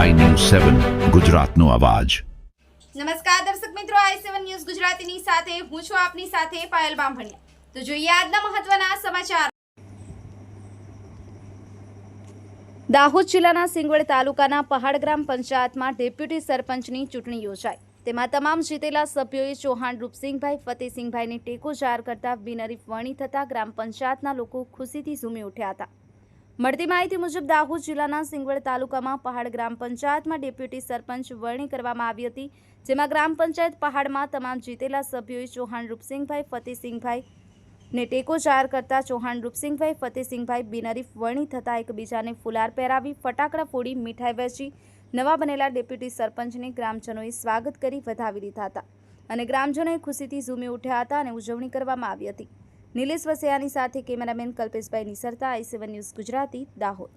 સેવન, ગુજરાતનો અવાજ. નમસ્કાર દર્શક મિત્રો, આઈ સેવન ન્યૂઝ ગુજરાતીની સાથે હું છું આપની સાથે પાયલ બામભણિયા. તો જોઈએ આજના મહત્વના સમાચાર. દાહોદ જિલ્લાના સિંગવડ તાલુકાના પહાડ ગ્રામ પંચાયતમાં ડેપ્યુટી સરપંચની ચૂંટણી યોજાઈ. તેમાં તમામ જીતેલા સભ્યોએ ચૌહાણ રૂપસિંહભાઈ, ફતેસિંહભાઈને ટેકો જાહેર કરતા બિનહરીફ વરણી થતા ગ્રામ પંચાયતના લોકો ખુશીથી ઝૂમી ઉઠ્યા હતા. મળતી માહિતી મુજબ દાહોદ જિલ્લાના સિંગવડ તાલુકામાં પહાડ ગ્રામ પંચાયતમાં ડેપ્યુટી સરપંચ વરણી કરવામાં આવી હતી, જેમાં ગ્રામ પંચાયત પહાડમાં તમામ જીતેલા સભ્યોએ ચૌહાણ રૂપસિંહભાઈ, ફતેસિંહભાઈ ને ટેકો જાહેર કરતા ચૌહાણ રૂપસિંહભાઈ, ફતેસિંહભાઈ બિનરીફ વરણી થતા એકબીજાને ફુલાર પહેરાવી, ફટાકડા ફોડી, મીઠાઈ વહેંચી, નવા બનેલા ડેપ્યુટી સરપંચને ગ્રામજનોએ સ્વાગત કરી વધાવી લીધા હતા અને ગ્રામજનોએ ખુશીથી ઝૂમી ઉઠ્યા હતા અને ઉજવણી કરવામાં આવી હતી. નિલેશ વસૈયાની સાથે cameraman Kalpeshbhai નિસરતા I seven news Gujarati Dahod.